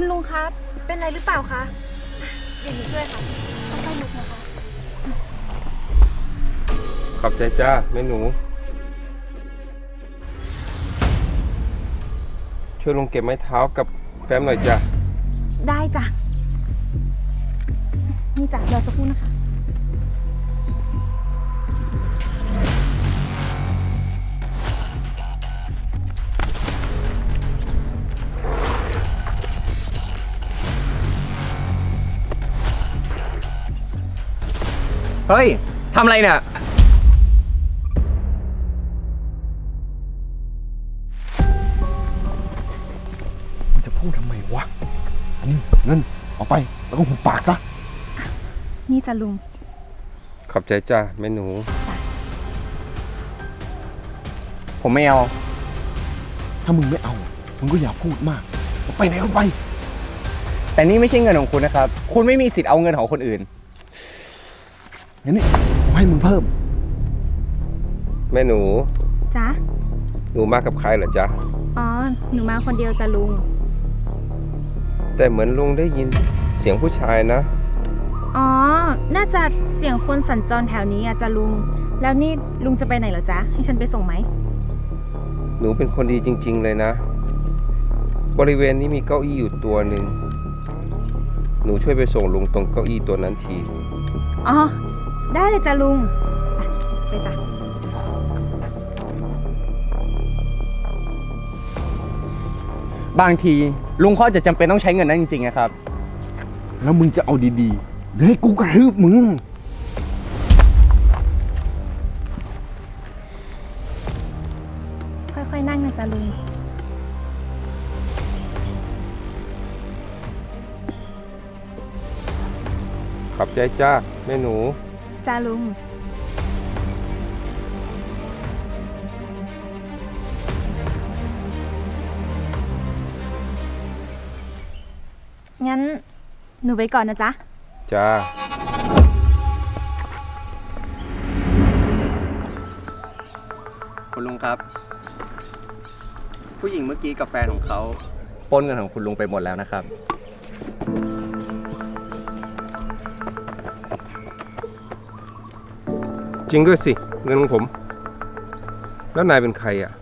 คุณลุงครับ เป็นอะไรหรือเปล่าคะเดี๋ยวหนูช่วยค่ะต้องไปลุกนะคะ ขอบใจจ้าแม่หนู ช่วยลงเก็บไม้เท้ากับแฟ้มหน่อยจ้ะ ได้จ้ะ นี่จ้ะเดี๋ยวสักครู่นะคะ เฮ้ยทำอะไรเนี่ย มันจะพูดทำไมวะ นี่เงินเอาไป แล้วก็หุบปากซะ นี่จ้ะลุง ขอบใจจ้าแม่หนู ผมไม่เอา ถ้ามึงไม่เอา มึงก็อย่าพูดมากเอาไปไหนก็ไป แต่นี่ไม่ใช่เงินของคุณนะครับ คุณไม่มีสิทธิ์เอาเงินของคนอื่น งั้นนี่กูให้มึงเพิ่ม แม่หนู จ๊ะ หนูมากับใครเหรอจ๊ะ อ๋อ หนูมาคนเดียวจ้ะลุง แต่เหมือนลุงได้ยินเสียงผู้ชายนะ อ๋อ น่าจะเสียงคนสัญจรแถวนี้อะจ้ะลุง แล้วนี่ลุงจะไปไหนเหรอจ๊ะ ให้ฉันไปส่งไหม หนูเป็นคนดีจริง ๆ เลยนะ บริเวณนี้มีเก้าอี้อยู่ตัวหนึ่ง หนูช่วยไปส่งลุงตรงเก้าอี้ตัวนั้นที อ๋อ ได้เลยจ้ะลุงอะไปจ้ะบางทีลุงเขาอาจจะจำเป็นต้องใช้เงินนั้นจริงๆนะครับ แล้วมึงจะเอาดีๆหรือให้กูกระทืบมึง ค่อยๆ นั่งนะจ๊ะลุง ขอบใจจ้าแม่หนู จ้าลุง งั้น หนูไปก่อนนะจ๊ะ จ้า คุณลุงครับ ผู้หญิงเมื่อกี้กับแฟนของเขาปล้นเงินของคุณลุงไปหมดแล้วนะครับ จริงด้วยสิเงินของผม แล้วนายเป็นใครอะ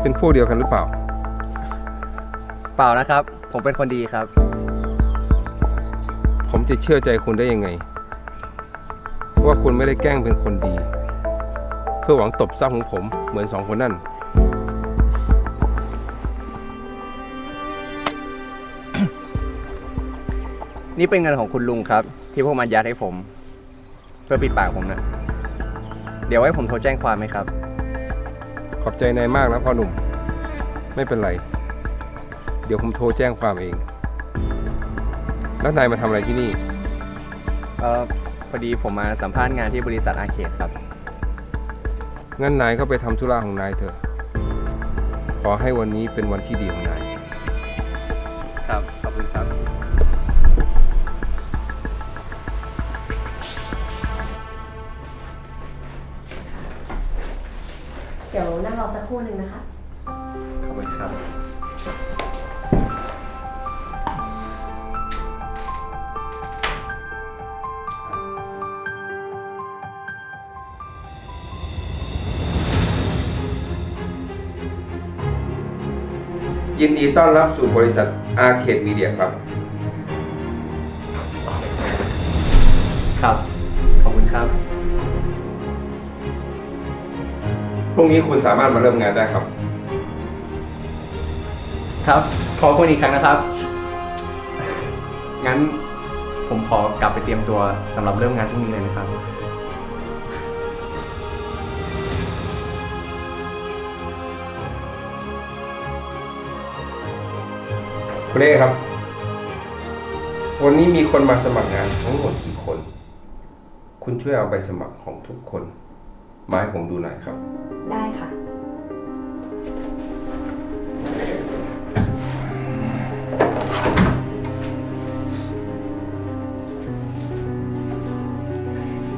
เป็นพวกเดียวกันหรือเปล่า เปล่านะครับ ผมเป็นคนดีครับ ผมจะเชื่อใจคุณได้ยังไง ว่าคุณไม่ได้แกล้งเป็นคนดี เพื่อหวังตบทรัพย์ของผมเหมือนสองคนนั่น นี่เป็นเงินของคุณลุงครับ ที่พวกมันยัดให้ผม เพื่อปิดปากผมนะเดี๋ยวให้ผมโทรแจ้งความไหมครับ ขอบใจนายมากนะพ่อหนุ่ม ไม่เป็นไร เดี๋ยวผมโทรแจ้งความเอง แล้วนายมาทำอะไรที่นี่ เออพอดีผมมาสัมภาษณ์งานที่บริษัทอาเขตครับ งั้นนายก็ไปทำธุระของนายเถอะ ขอให้วันนี้เป็นวันที่ดีของนาย ครับ ขอบคุณครับ ครู่หนึ่งนะคะ ขอบคุณครับ ยินดีต้อนรับสู่บริษัทอาร์เคดมีเดียครับ ครับ ขอบคุณครับ พรุ่งนี้คุณสามารถมาเริ่มงานได้ครับ ครับ ขอบคุณอีกครั้งนะครับ งั้นผมขอกลับไปเตรียมตัวสำหรับเริ่มงานพรุ่งนี้เลยนะครับ คุณเอกครับ วันนี้มีคนมาสมัครงานทั้งหมดกี่คน คุณช่วยเอาใบสมัครของทุกคน มาให้ผมดูหน่อยครับ ได้ค่ะ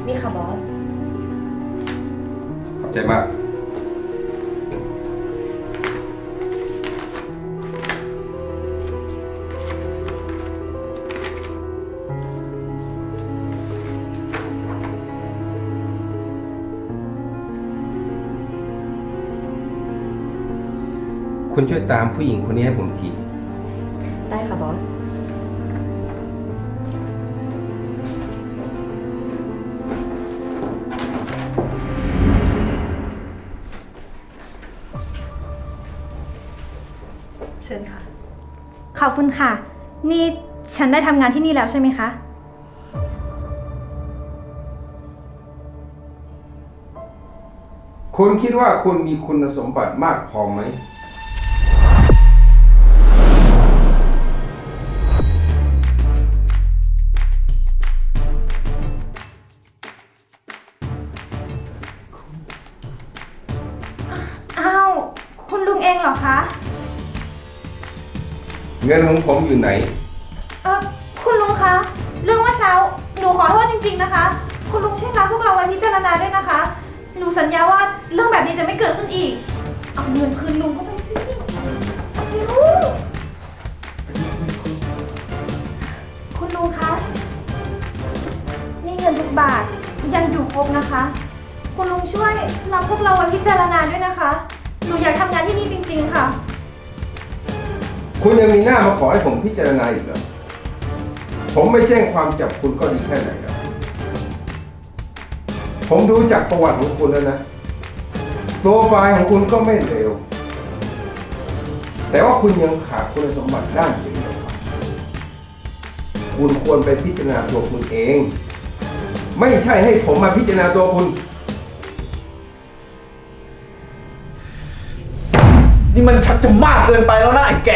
นี่ค่ะบอส ขอบใจมาก คุณช่วยตามผู้หญิงคนนี้ให้ผมที ได้ค่ะบอส เชิญค่ะ ขอบคุณค่ะ นี่ฉันได้ทำงานที่นี่แล้วใช่ไหมคะ คุณคิดว่าคุณมีคุณสมบัติมากพอไหม เงินของผมอยู่ไหน เออคุณลุงคะ เรื่องเมื่อเช้า หนูขอโทษจริง ๆนะคะ คุณลุงช่วยรับพวกเราไว้พิจารณาด้วยนะคะ หนูสัญญาว่าเรื่องแบบนี้จะไม่เกิดขึ้นอีก เอาเงินคืนลุงเข้าไปสิเร็วคุณลุงคะ นี่เงินทุกบาทยังอยู่ครบนะคะ คุณลุงช่วยรับพวกเราไว้พิจารณาด้วยนะคะ หนูอยากทำงานที่นี่จริง ๆ ค่ะ คุณยังมีหน้ามาขอให้ผมพิจารณาอีกเหรอ ผมไม่แจ้งความจับคุณก็ดีแค่ไหนแล้วผมดูจากประวัติของคุณแล้วนะ โปรไฟล์ของคุณก็ไม่เลว แต่ว่าคุณยังขาดคุณสมบัติด้านจริยธรรมคุณควรไปพิจารณาตัวคุณเอง ไม่ใช่ให้ผมมาพิจารณาตัวคุณ นี่มันชักจะมากเกินไปแล้วนะไอ้แก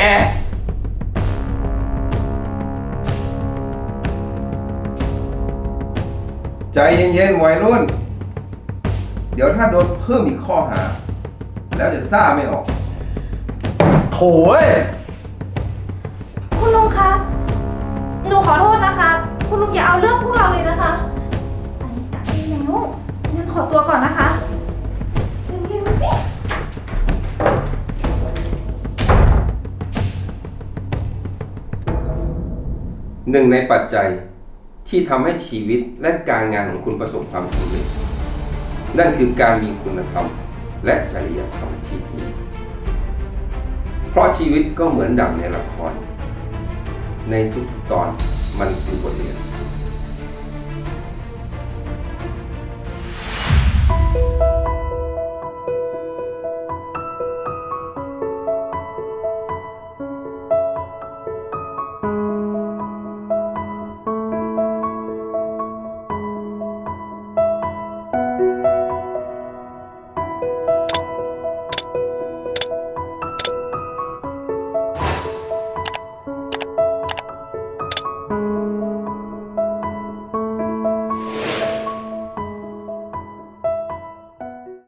ใจเย็นๆวัยรุ่น เดี๋ยวถ้าโดนเพิ่มอีกข้อหา แล้วจะซ่าไม่ออก โถยคุณลุงคะ หนูขอโทษนะคะ คุณลุงอย่าเอาเรื่องพวกเราเลยนะคะไปตัดไปแล้ว งั้นขอตัวก่อนนะคะ หนึ่งในปัจจัยที่ทำให้ชีวิตและการงานของคุณประสบความสำเร็จ นั่นคือการมีคุณธรรมและจริยธรรมที่ดีเพราะชีวิตก็เหมือนดั่งในละคร ในทุกๆตอนมันคือบทเรียน